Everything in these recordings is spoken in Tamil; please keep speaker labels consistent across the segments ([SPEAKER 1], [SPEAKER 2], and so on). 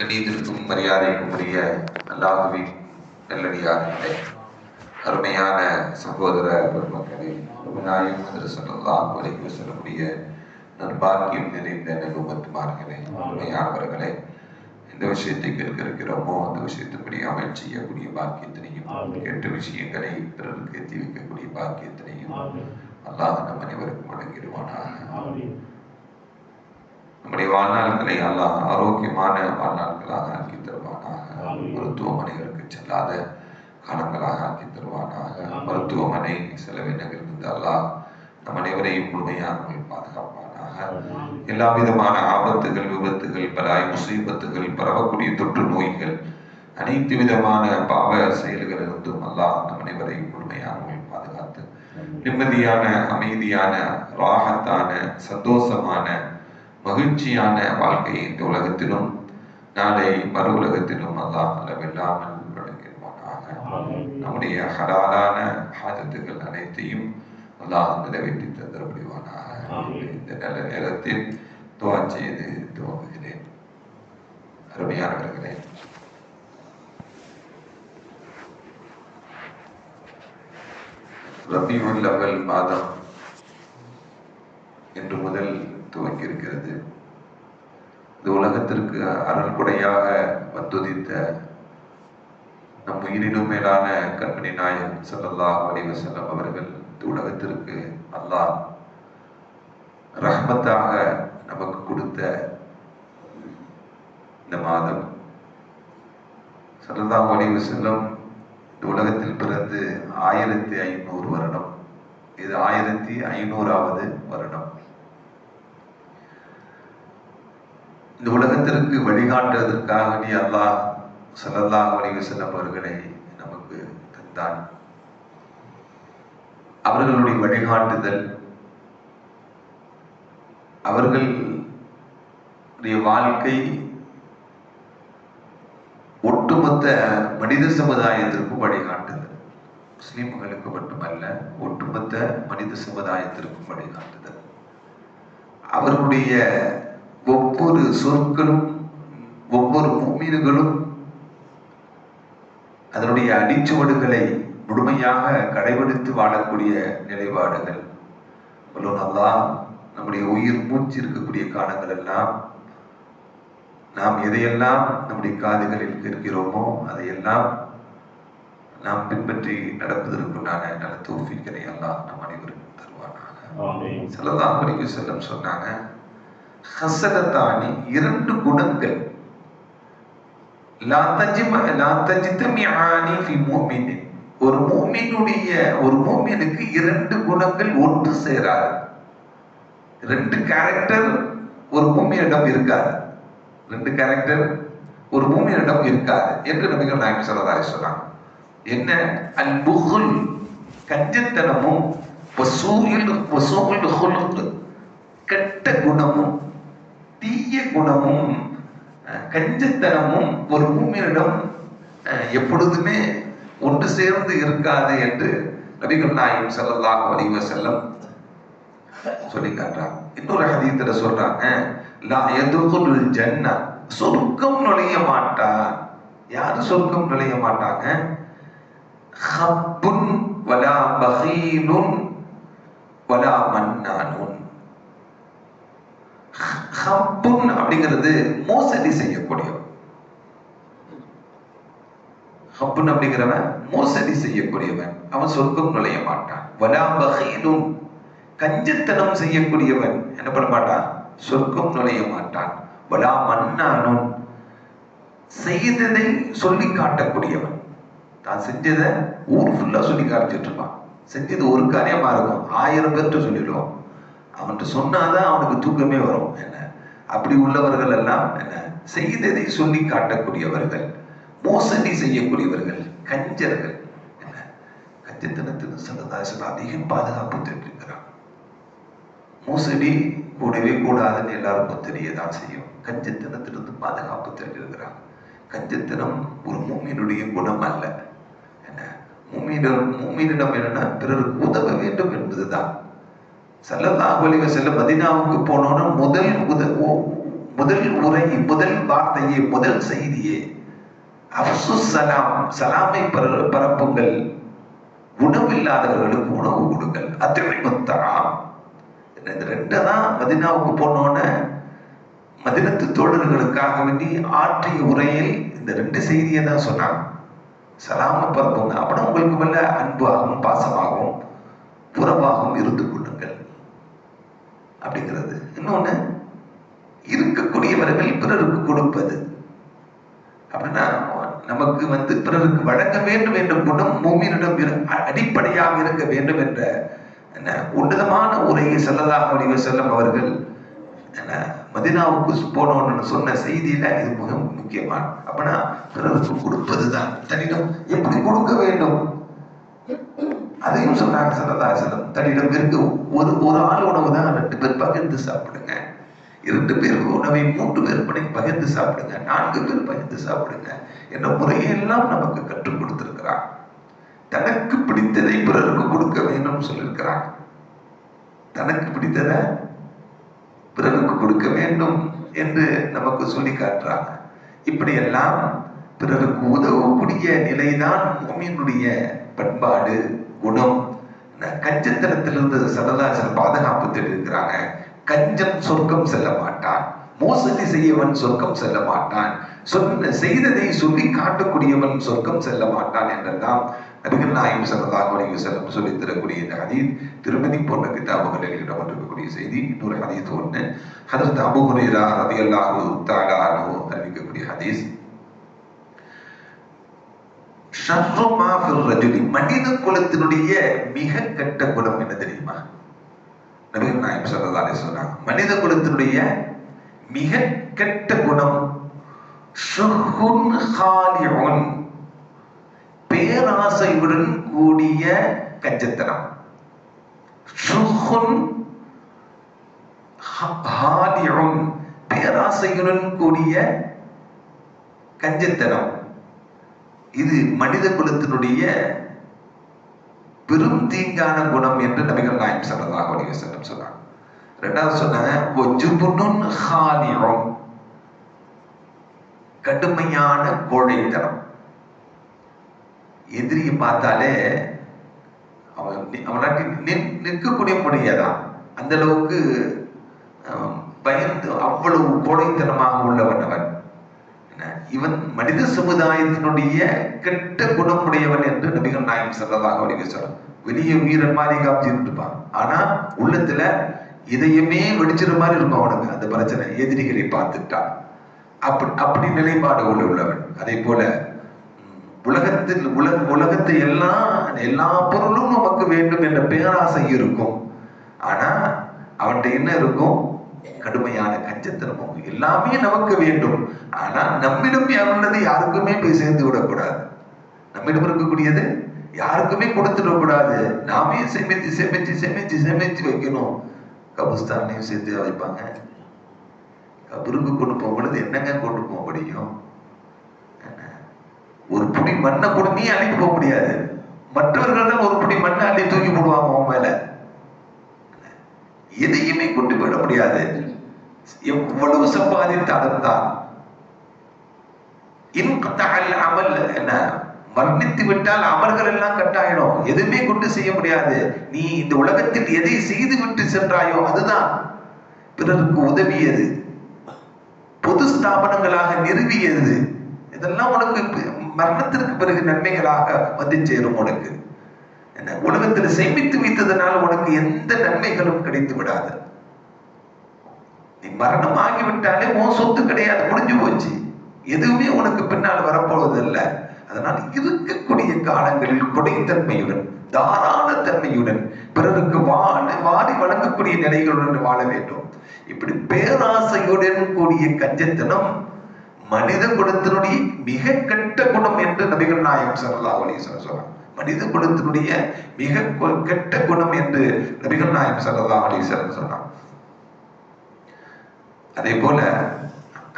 [SPEAKER 1] கணிதத்திற்கும் மரியாதைக்கும் உரிய அல்லாஹுவின் நல்லடியார்களே அருமையான சகோதர பெருமக்களே நாயகம் சொல்லலாம் வரைக்கும் சொல்லக்கூடிய நற்பாக்கியம் நிறைந்த நகுமத்துமார்களே அருமையானவர்களே எந்த விஷயத்தை கேட்க இருக்கிறோமோ அந்த விஷயத்தின்படி அமல் செய்யக்கூடிய பாக்கியத்தினையும் கெட்ட விஷயங்களை பிறருக்கு எத்தி வைக்கக்கூடிய பாக்கியத்தினையும் அல்லாஹ் நம் அனைவருக்கும் வழங்கிடுவானாக. நம்முடைய வாழ்நாட்களை அல்லாஹ் ஆரோக்கியமான வாழ்நாட்களாக ஆக்கி தருவானாக. மருத்துவமனைகளுக்கு செல்லாத காலங்களாக ஆக்கி தருவானாக. மருத்துவமனை செலவினங்கள் இருந்து அல்லாஹ் நம் அனைவரையும் முழுமையாக பாதுகாப்பானாக. எல்லா விதமான ஆபத்துகள் விபத்துகள் பலாய் முசீபத்துகள் பரவக்கூடிய தொற்று நோய்கள் அனைத்து விதமான பாவ செயல்கள் இருந்தும் அல்லாஹ் நம் அனைவரையும் முழுமையாக பாதுகாத்து நிம்மதியான அமைதியான ராகத்தான சந்தோஷமான மகிழ்ச்சியான வாழ்க்கையை இந்த உலகத்திலும் நாளை மறு உலகத்திலும் அல்லாஹ் அளவில்லாமல் வழங்கிடுவானாக. நம்முடைய ஹலாலான ஹாஜத்துகள் அனைத்தையும் அல்லாஹ் நிறைவேற்றி தந்திர முடிவானாக இந்த நல்ல நேரத்தில் துவா செய்து துவங்குகிறேன். அருமையானவர்களே. ரபியுல் அவல் மாதம் இந்த உலகத்திற்கு அருள் வந்துதித்த நம் உயிரினும் மேலான கண்மணி நாயன் ஸல்லல்லாஹு அலைஹி அவர்கள் இந்த உலகத்திற்கு அல்லாஹ் ரஹ்மத்தாக நமக்கு கொடுத்த இந்த மாதம். ஸல்லல்லாஹு அலைஹி வஸல்லம் இந்த உலகத்தில் பிறந்து ஆயிரத்தி ஐநூறு வருடம் இது ஆயிரத்தி ஐநூறாவது வருடம். இந்த உலகத்திற்கு வழிகாட்டுவதற்காக நீ அல்லாஹ் ஸல்லல்லாஹு அலைஹி வஸல்லம் அவர்களை நமக்கு தந்தான். அவர்களுடைய வழிகாட்டுதல் அவர்களுடைய வாழ்க்கை ஒட்டுமொத்த மனித சமுதாயத்திற்கும் வழிகாட்டுதல். முஸ்லீம்களுக்கு மட்டுமல்ல ஒட்டுமொத்த மனித சமுதாயத்திற்கும் வழிகாட்டுதல். அவர்களுடைய ஒவ்வொரு சொற்களும் ஒவ்வொரு மூமீன்களும் அதனுடைய அடிச்சுவடுகளை முழுமையாக கடைபிடித்து வாழக்கூடிய நிலைப்பாடுகள். நல்லா நம்முடைய உயிர் மூச்சு இருக்கக்கூடிய காலங்கள் எல்லாம் நாம் எதையெல்லாம் நம்முடைய காதுகளில் கேட்கிறோமோ அதையெல்லாம் நாம் பின்பற்றி நடப்பதற்குண்டான நல்ல தோஃபிக்கனை எல்லாம் நம் அனைவருக்கும் தருவானாக. செல்லலாம் குறிக்கு செல்லம் சொன்னாங்க ஹசரத்தானி இரண்டு குணங்கள் ஒரு மூமினுடைய ஒரு மூமினுக்கு இரண்டு குணங்கள் ஒன்று சேராது ரெண்டு கேரக்டர் ஒரு மூமியிடம் இருக்காது ரெண்டு கேரக்டர் ஒரு மூமியிடம் இருக்காது என்று நபிகள் நாயகம் சொல்லதாக சொன்னாங்க என்ன அல் புகுல் கஞ்சத்தனமும் கெட்ட குணமும் தீய குணமும் கஞ்சத்தனமும் ஒரு மூமியிடம் எப்பொழுதுமே ஒன்று சேர்ந்து இருக்காது என்று நபிகள் நாயும் ஸல்லல்லாஹு அலைஹி செல்லம் சொல்லி காட்டுறாங்க இன்னொரு ஹதீத்துல சொல்றாங்க லா யதுகுலுல் ஜன்ன சொர்க்கம் நுழைய மாட்டா. யாரு சொர்க்கம் நுழைய மாட்டாங்க? ஹப்புன் வலா பகீனுன் வலா மன்னானுன். ஹப்புன் அப்படிங்கிறது மோசடி செய்யக்கூடியவன்? ஹப்புன் அப்படிங்கிறவன் மோசடி செய்யக்கூடியவன்? அவன் சொர்க்கம் நுழைய மாட்டான். வலா பகீனுன். கஞ்சத்தனம் செய்யக்கூடியவன் என்ன பண்ண மாட்டான்? சொர்க்கம் நுழைய மாட்டான். வலா மன்னானும் செய்ததை சொல்லி காட்டக்கூடியவன். தான் செஞ்சதை ஊர் ஃபுல்லா சொல்லி காமிச்சிட்டு இருப்பான். செஞ்சது ஒரு காரியமா இருக்கும். ஆயிரம் பேர்கிட்ட சொல்லிடுவோம். அவன்கிட்ட சொன்னாதான் அவனுக்கு தூக்கமே வரும். என்ன? அப்படி உள்ளவர்கள் எல்லாம் என்ன? செய்ததை சொல்லி காட்டக்கூடியவர்கள் மோசடி செய்யக்கூடியவர்கள் கஞ்சர்கள். என்ன? கஞ்சத்தனத்துக்கு சந்ததாசன் அதிகம் பாதுகாப்பு தெரிஞ்சுக்கிறான் மோசடி கூடவே கூடாதுன்னு எல்லாருக்கும் தெரியதான் செய்யும். கஞ்சத்தனத்திலிருந்து பாதுகாப்பு தெரிஞ்சிருக்கிறான் கஞ்சத்தனம் ஒரு மூமியினுடைய குணம் அல்ல. என்ன? மூமியிடம் மூமியிடம் என்னன்னா பிறருக்கு உதவ வேண்டும் என்பதுதான். சல்லல்லாஹு அலைஹி வஸல்லம் மதீனாவுக்கு போனோன்னா முதல் முதல் முதல் உரை முதல் வார்த்தையே முதல் செய்தியே அஃசு சலாம் சலாமை பர- பரப்புங்கள். உணவில்லாதவர்களுக்கு உணவு கொடுங்கள். அத்திரைமுத்தராம் இந்த ரெண்டை தான் மதினாவுக்கு போனோன்னே மதினத்து தோழர்களுக்காக வேண்டி ஆற்றிய உரையில் இந்த ரெண்டு செய்தியை தான் சொன்னாங்க. சலாம பரப்புங்க. அப்புறம் உங்களுக்கு மேல அன்பாகவும் பாசமாகவும் புறமாகவும் இருந்து அப்படிங்கிறது. இன்னொன்னு இருக்கக்கூடியவர்கள் பிறருக்கு கொடுப்பது. அப்படின்னா நமக்கு வந்து பிறருக்கு வழங்க வேண்டும் என்ற குணம் மூமியினிடம் அடிப்படையாக இருக்க வேண்டும் என்ற என்ன உன்னதமான உரையை செல்லதாக முடிவு செல்லும் அவர்கள் என்ன மதினாவுக்கு போனோம்னு சொன்ன செய்தியில இது மிக முக்கியமான அப்படின்னா பிறருக்கு கொடுப்பதுதான். தன்னிடம் எப்படி கொடுக்க வேண்டும்? அதையும் சொன்னாங்க சல்லல்லா தன்னிடம் இருக்க ஒரு ஒரு ஆள் உணவு தான் ரெண்டு பேர் பகிர்ந்து சாப்பிடுங்க. இரண்டு பேர் உணவை மூன்று பேர் படி பகிர்ந்து சாப்பிடுங்க. நான்கு பேர் பகிர்ந்து சாப்பிடுங்க. என்ற முறையெல்லாம் நமக்கு கற்றுக் கொடுத்திருக்கிறான். தனக்கு பிடித்ததை பிறருக்கு கொடுக்க வேண்டும் சொல்லியிருக்கிறார் தனக்கு பிடித்ததை பிறருக்கு கொடுக்க வேண்டும் என்று நமக்கு சொல்லி காட்டுறாங்க. இப்படியெல்லாம் பிறருக்கு உதவக்கூடிய நிலைதான் மூமியினுடைய பண்பாடு. குணம். கஞ்சத்தனத்திலிருந்து சரதாசன் பாதுகாப்பு தெரிவிக்கிறாங்க. கஞ்சம் சொர்க்கம் செல்ல மாட்டான். மோசடி செய்யவன் சொர்க்கம் செல்ல மாட்டான். சொன்ன செய்ததை சொல்லி காட்டக்கூடியவன் சொர்க்கம் செல்ல மாட்டான் என்றெல்லாம் நபிகள் நாயம் சரதாக செல்லம் சொல்லி தரக்கூடிய இந்த ஹதீத் திருமதி போன்ற கிதாபுகளில் இடம்பெற்றிருக்கக்கூடிய செய்தி. இன்னொரு ஹதீஸ் ஒன்று ஹதரத் அபுகுரேரா ரதி அல்லாஹு தஆலா அறிவிக்கக்கூடிய ஹதீஸ். மனித குலத்தினுடைய மிக கெட்ட குணம் என்ன தெரியுமா? நபிகள் நாயம் ஸல்லல்லாஹு சொன்னாங்க மனித குலத்தினுடைய மிக கெட்ட குணம் ஷுஹுன் பேராசையுடன் கூடிய கஞ்சத்தனம். ஷுஹுன் பேராசையுடன் கூடிய கஞ்சத்தனம். இது மனித குலத்தினுடைய பெரும் தீங்கான குணம் என்று நபிகள் நாயம் ஸல்லல்லாஹு அலைஹி வஸல்லம் சொன்னாங்க. ரெண்டாவது சொன்னாங்க ஒஜுபுனுன் ஹாலிஉன். கடுமையான கோழைத்தனம். எதிரியை பார்த்தாலே அவன் அவனாட்டி நின்- நிற்கக்கூடிய முடியாதான். அந்த அளவுக்கு பயந்து அவ்வளவு கோழைத்தனமாக உள்ளவன் அவன். இவன் மனித சமுதாயத்தினுடைய கெட்ட குணமுடையவன் என்று நபிகள் நாயம் ஸல்லல்லாஹு அலைஹி வஸல்லம் வெளிய வீரன் மாதிரி காமிச்சிட்டு இருப்பான் ஆனா உள்ளத்துல இதயமே வெடிச்சிற மாதிரி இருக்கும் அவனுக்கு. அந்த பிரச்சனை எதிரிகளை பார்த்துட்டா அப்படி அப்படி நிலைப்பாடு உள்ள உள்ளவன். அதே போல உலகத்தில் உலக உலகத்தை எல்லாம் எல்லா பொருளும் நமக்கு வேண்டும் என்ற பேராசை இருக்கும். ஆனா அவன்கிட்ட என்ன இருக்கும்? கடுமையான கஞ்சத்தனமும் எல்லாமே நமக்கு வேண்டும். ஆனா நம்மிடம் உள்ளது யாருக்குமே போய் சேர்ந்து விடக்கூடாது. நம்மிடம் இருக்கக்கூடியது யாருக்குமே கொடுத்துடக்கூடாது நாமே சேமித்து சேமித்து சேமித்து சேமித்து வைக்கணும். கபுஸ்தானையும் சேர்த்து வைப்பாங்க. கபருக்கு கொண்டு போக பொழுது என்னங்க கொண்டு போக முடியும்? ஒரு புடி மண்ணை கூட நீ அள்ளி போக முடியாது. மற்றவர்கள் தான் ஒரு புடி மண்ணை அள்ளி தூக்கி போடுவாங்க உன் மேல. எதையுமே கொண்டு போயிட முடியாது. எவ்வளவு சம்பாதித்தாலும் தான். இன்கத்தால் அமல் என்ன? மரணித்து விட்டால் அமல்கள் எல்லாம் கட்டாயிடும். எதுவுமே கொண்டு செய்ய முடியாது. நீ இந்த உலகத்தில் எதை செய்து விட்டு சென்றாயோ அதுதான். பிறருக்கு உதவியது. பொது ஸ்தாபனங்களாக நிறுவியது. இதெல்லாம் உனக்கு மரணத்திற்கு பிறகு நன்மைகளாக வந்து சேரும் உனக்கு. உலகத்தில் சேமித்து வைத்ததனால் உனக்கு எந்த நன்மைகளும் கிடைத்து விடாது நீ மரணம் ஆகிவிட்டாலே உன் சொத்து கிடையாது முடிஞ்சு போச்சு. எதுவுமே உனக்கு பின்னால் வரப்போவதில்லை. அதனால் இருக்கக்கூடிய காலங்களில் கொடைத்தன்மையுடன் தாராள தன்மையுடன் பிறருக்கு வாழ வாடி வழங்கக்கூடிய நிலைகளுடன் வாழ வேண்டும். இப்படி பேராசையுடன் கூடிய கஞ்சத்தனம் மனித குலத்தினுடைய மிக கெட்ட குணம் என்று நபிகள் நாயகம் ஸல்லல்லாஹு அலைஹி சொல்றாங்க மனித குலத்தினுடைய மிக கெட்ட குணம் என்று நபிகள் நாயம் சல்லா அலைஹி வஸல்லம் அதே போல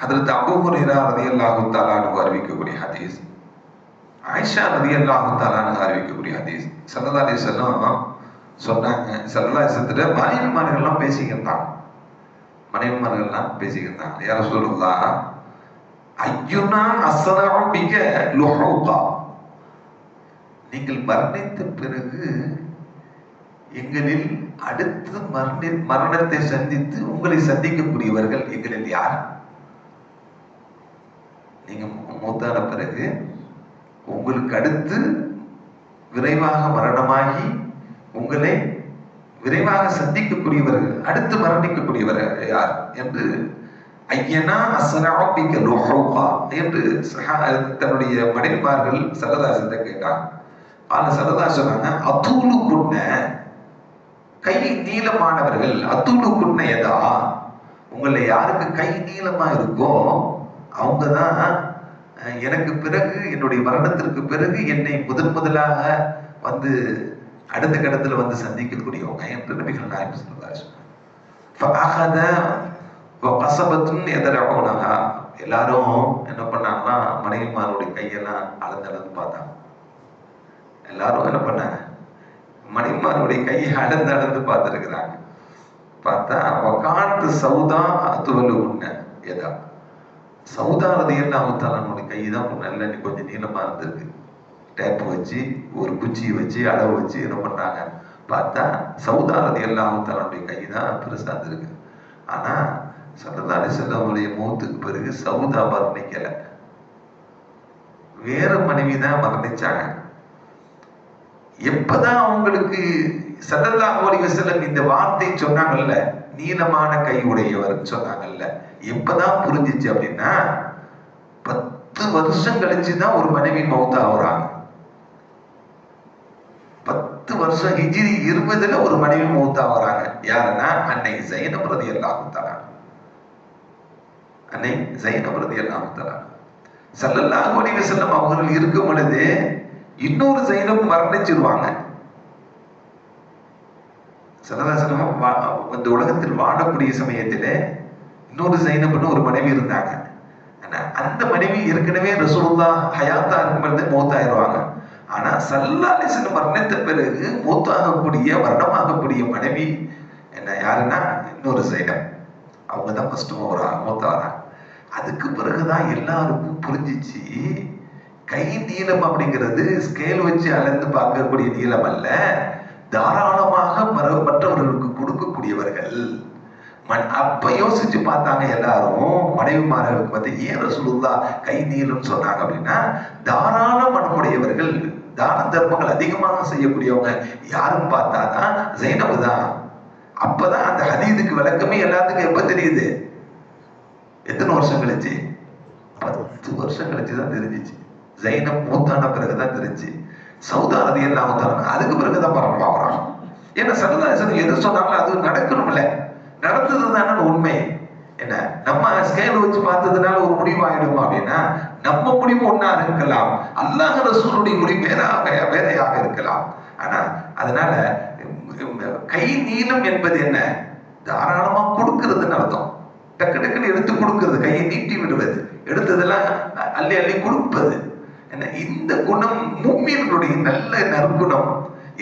[SPEAKER 1] அதற்கு அபூ ரதி அல்லாஹு தஆலா அறிவிக்கக்கூடிய ஹதீஸ் ஆயிஷா ரதி அல்லாஹு அன்ஹு அறிவிக்கக்கூடிய ஹதீஸ் சல்லா அலைஹி சொன்னாங்க. ஸல்லல்லாஹு அலைஹி வஸல்லத்துல மலையமார்கள்லாம் பேசிக்கிட்டாங்க மனைவிமார்கள்லாம் பேசிக்கிட்டாங்க யார சொல்லுங்களா ஐயுனா அசனாவும் மிக லுஹூகா. நீங்கள் மரணித்த பிறகு எங்களில் அடுத்து மரணி மரணத்தை சந்தித்து உங்களை சந்திக்கக்கூடியவர்கள் எங்களில் யார்? நீங்க மூத்தான பிறகு உங்களுக்கு அடுத்து விரைவாக மரணமாகி உங்களை விரைவாக சந்திக்கக்கூடியவர்கள் அடுத்து மரணிக்கக்கூடியவர்கள் யார்? என்று ஐயனா அசராபிக்க என்று தன்னுடைய மனைவிமார்கள் சரதாசத்தை கேட்டார் ஆனா சரதா சொன்னாங்க அத்தூளு குண்ண கை நீளமானவர்கள் அத்தூளு குண்ண எதா? உங்களை யாருக்கு கை நீளமா இருக்கோ அவங்க தான் எனக்கு பிறகு என்னுடைய மரணத்திற்கு பிறகு என்னை முதன் முதலாக வந்து அடுத்த கடத்துல வந்து சந்திக்கக்கூடியவங்க என்று நபிகள் நாயம் சொன்னாங்க எதிராக எல்லாரும் என்ன பண்ணாங்கன்னா மனைவிமாருடைய கையெல்லாம் அளந்து அளந்து பார்த்தாங்க. எல்லாரும் என்ன பண்ணாங்க? மணிமாருடைய கையை அடந்து அடந்து பார்த்துருக்குறாங்க. பார்த்தா வகாத்து சவுதா துவலு உண்ண எதா. சவுதா ரதியெல்லாம் அவத்தாலனுடைய கை தான் நல்ல கொஞ்சம் நீளமா இருந்திருக்கு. டேப் வச்சு ஒரு குச்சியை வச்சு அளவு வச்சு என்ன பண்ணாங்க? பார்த்தா சவுதா ரதியெல்லாம் அவத்தாலனுடைய கை தான் பெருசா இருந்திருக்கு. ஆனா சரதாரி செல்லவனுடைய மூத்துக்கு பிறகு சவுதா மரணிக்கல. வேற மனைவி தான் மரணிச்சாங்க. எப்பதான் அவங்களுக்கு சல்லல்லாஹு அலைஹி வஸல்லம் இந்த வார்த்தை சொன்னாங்கல்ல நீளமான கை உடையவர் சொன்னாங்கல்ல எப்பதான் புரிஞ்சிச்சு அப்படின்னா பத்து வருஷம் கழிச்சுதான் ஒரு மனைவி மௌத்தா ஆகுறாங்க. பத்து வருஷம் ஹிஜிரி இருபதுல ஒரு மனைவி மௌத்தா ஆகுறாங்க. யாருன்னா அன்னை ஜைனப் ரதி அல்லாஹு அன்னை ஜைனப் ரதி அல்லாஹு சல்லல்லா கோடி வஸல்லம் அவர்கள் இருக்கும் பொழுது இன்னொரு சைடும் மரணிச்சிருவாங்க. சரதாசனம் இந்த உலகத்தில் வாழக்கூடிய சமயத்தில் இன்னொரு சைனம்னு ஒரு மனைவி இருந்தாங்க. அந்த மனைவி ஏற்கனவே ரசூலுல்லா ஹயாத்தா இருக்கும் மூத்தாயிருவாங்க. ஆனா சல்லாலிசன் மரணத்த பிறகு மூத்தாகக்கூடிய மரணமாகக்கூடிய மனைவி என்ன யாருன்னா இன்னொரு சைனம். அவங்க தான் ஃபர்ஸ்ட் ஒரு மூத்தாகிறாங்க அதுக்கு பிறகுதான் எல்லாருக்கும் புரிஞ்சிச்சு கை நீளம் அப்படிங்கிறது ஸ்கேல் வச்சு அளந்து பார்க்கக்கூடிய நீளம் அல்ல. தாராளமாக மற்றவர்களுக்கு கொடுக்கக்கூடியவர்கள். அப்ப யோசிச்சு பார்த்தாங்க எல்லாரும். மனைவிமார்களுக்கு வந்து ஏன் ரசூலுல்லா கை நீளம் சொன்னாங்க? அப்படின்னா தாராள மனமுடையவர்கள் தான தர்மங்கள் அதிகமாக செய்யக்கூடியவங்க யாரும் பார்த்தாதான் ஜெயினவு தான். அப்பதான் அந்த ஹதீதுக்கு விளக்கமே எல்லாத்துக்கும் எப்ப தெரியுது? எத்தனை வருஷம் கழிச்சு? பத்து வருஷம் கழிச்சு தான் தெரிஞ்சிச்சு. ஜைனப் மூத்தான பிறகுதான் தெரிஞ்சு. சவுதா ரதி எல்லாம் அதுக்கு பிறகுதான் பரவாயில்ல ஆகிறான். ஏன்னா சரதாசன் எது சொன்னாலும் அது நடக்கணும்ல. நடந்தது தானே உண்மை. என்ன? நம்ம ஸ்கேல் வச்சு பார்த்ததுனால ஒரு முடிவு ஆயிடும் அப்படின்னா நம்ம முடிவு ஒன்னா இருக்கலாம். அல்லாஹ் ரசூலுடைய முடிவு வேறாக வேறையாக இருக்கலாம். ஆனா அதனால கை நீளம் என்பது என்ன? தாராளமா கொடுக்கறதுன்னு அர்த்தம். டக்கு டக்குன்னு எடுத்து கொடுக்கறது கையை நீட்டி விடுவது. எடுத்ததெல்லாம் அள்ளி அள்ளி கொடுப்பது. இந்த குணம் மூமியர்களுடைய நல்ல நற்குணம்.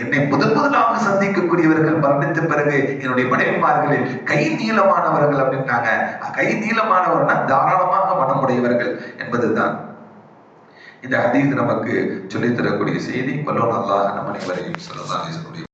[SPEAKER 1] என்னை முதன் முதலாக சந்திக்கக்கூடியவர்கள் மரணித்த பிறகு என்னுடைய மனைவிமார்களில் கை நீளமானவர்கள் அப்படின்னாங்க. கை நீளமானவர்னா தாராளமாக மனமுடையவர்கள் என்பதுதான். இந்த ஹதீஸ் நமக்கு சொல்லித்தரக்கூடிய செய்தி. வல்லோன் அல்லாஹ் நம்ம அனைவரையும் சொல்லலாம்